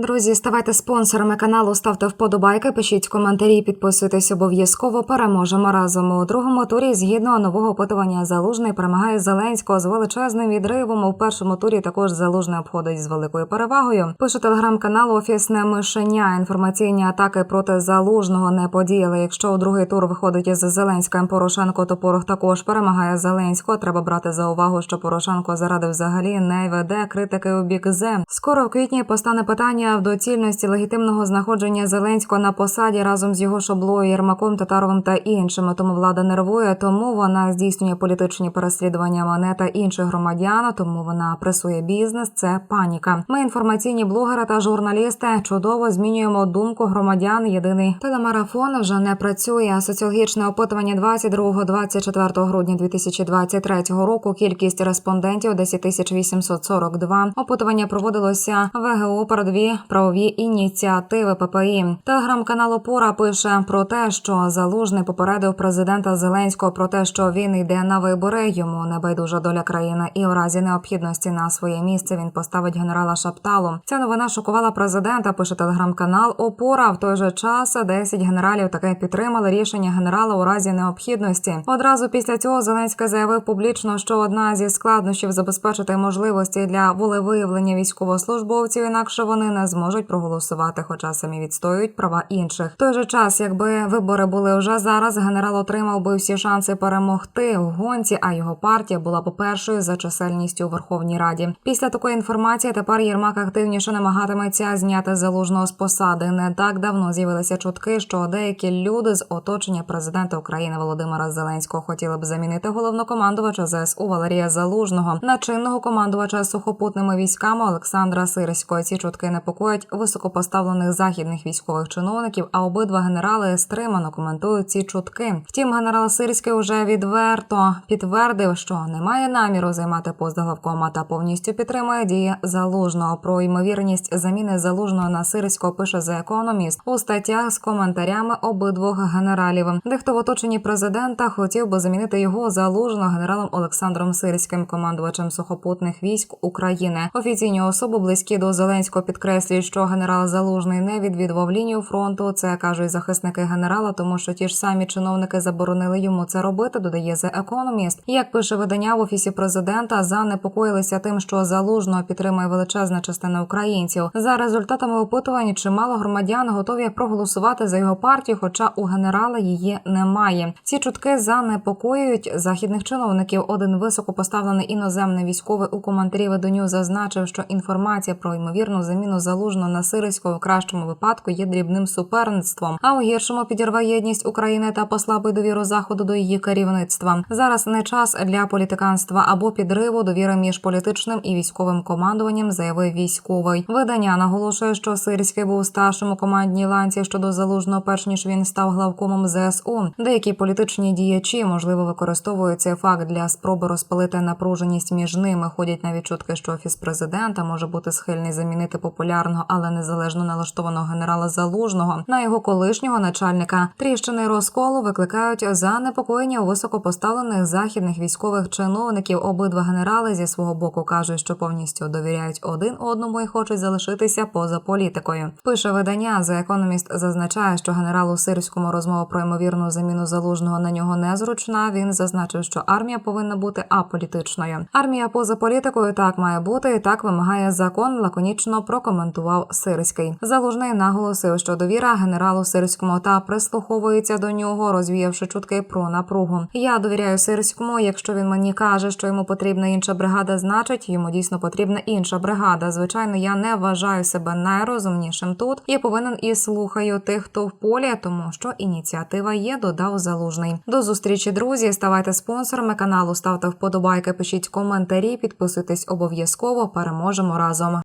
Друзі, ставайте спонсорами каналу, ставте вподобайки, пишіть коментарі, підписуйтесь обов'язково. Переможемо разом у другому турі. Згідно нового опитування, залужний перемагає Зеленського з величезним відривом. У першому турі також залужний обходить з великою перевагою. Пише телеграм-канал Офісне мишеня. Інформаційні атаки проти залужного не подіяли. Якщо у другий тур виходить із Зеленським Порошенко, то порох також перемагає Зеленського. Треба брати за увагу, що Порошенко заради взагалі не веде критики у бік зе. Скоро в квітні постане питання в доцільності легітимного знаходження Зеленського на посаді разом з його шоблою Єрмаком, Татаровим та іншими. Тому влада нервує, тому вона здійснює політичні переслідування мене та інших громадян. Тому вона пресує бізнес. Це паніка. Ми інформаційні блогери та журналісти чудово змінюємо думку громадян. Єдиний телемарафон вже не працює. Соціологічне опитування 22-24 грудня 2023 року. Кількість респондентів 10 тисяч 842. Опитування проводилося ВГУ передові правові ініціативи ППІ. Телеграм-канал Опора пише про те, що залужний попередив президента Зеленського про те, що він йде на вибори. Йому не байдужа доля країни, і у разі необхідності на своє місце він поставить генерала Шапталу. Ця новина шокувала президента. Пише телеграм-канал Опора. В той же час 10 генералів таки підтримали рішення генерала у разі необхідності. Одразу після цього Зеленський заявив публічно, що одна зі складнощів забезпечити можливості для волевиявлення військовослужбовців, інакше вони не зможуть проголосувати, хоча самі відстоюють права інших. В той же час, якби вибори були вже зараз, генерал отримав би всі шанси перемогти в гонці, а його партія була б першою за чисельністю у Верховній Раді. Після такої інформації тепер Єрмак активніше намагатиметься зняти залужного з посади. Не так давно з'явилися чутки, що деякі люди з оточення президента України Володимира Зеленського хотіли б замінити головнокомандувача ЗСУ Валерія Залужного на чинного командувача сухопутними військами Олександра Сирського. Ці чутки непокоять високопоставлених західних військових чиновників. А обидва генерали стримано коментують ці чутки. Втім, генерал Сирський уже відверто підтвердив, що немає наміру займати пост главкома та повністю підтримує дії залужного. Про ймовірність заміни залужного на Сирського пише The Economist у статтях з коментарями обидвох генералів. Дехто в оточенні президента хотів би замінити його залужного генералом Олександром Сирським, командувачем сухопутних військ України. Офіційні особи близькі до Зеленського підкреслюють, що генерал Залужний не відвідував лінію фронту. Це кажуть захисники генерала, тому що ті ж самі чиновники заборонили йому це робити. Додає The Economist. Як пише видання в офісі президента, занепокоїлися тим, що залужного підтримує величезна частина українців. За результатами опитувань чимало громадян готові проголосувати за його партію, хоча у генерала її немає. Ці чутки занепокоюють західних чиновників. Один високопоставлений іноземний військовий у коментарі виданню зазначив, що інформація про ймовірну заміну залужного на сирського в кращому випадку є дрібним суперництвом, а у гіршому підірве єдність України та послабить довіру заходу до її керівництва. Зараз не час для політиканства або підриву довіри між політичним і військовим командуванням, заявив військовий. Видання наголошує, що сирський був старшим у командній ланці щодо залужного, перш ніж він став главкомом ЗСУ. Деякі політичні діячі можливо використовують цей факт для спроби розпалити напруженість між ними. Ходять навіть чутки, що офіс президента може бути схильний замінити популярного, але незалежно налаштованого генерала Залужного на його колишнього начальника. Тріщини розколу викликають занепокоєння високопоставлених західних військових чиновників. Обидва генерали зі свого боку кажуть, що повністю довіряють один одному і хочуть залишитися поза політикою. Пише видання The Economist зазначає, що генералу Сирському розмова про ймовірну заміну залужного на нього незручна. Він зазначив, що армія повинна бути аполітичною. Армія поза політикою так має бути, і так вимагає закон. Лаконічно прокоментував Сирський. Залужний наголосив, що довіра генералу Сирському та прислуховується до нього, розвіявши чутки про напругу. Я довіряю Сирському. Якщо він мені каже, що йому потрібна інша бригада, значить йому дійсно потрібна інша бригада. Звичайно, я не вважаю себе найрозумнішим тут. Я повинен і слухаю тих, хто в полі, тому що ініціатива є. Додав залужний. До зустрічі, друзі. Ставайте спонсорами каналу, ставте вподобайки, пишіть коментарі, підписуйтесь обов'язково. Переможемо разом.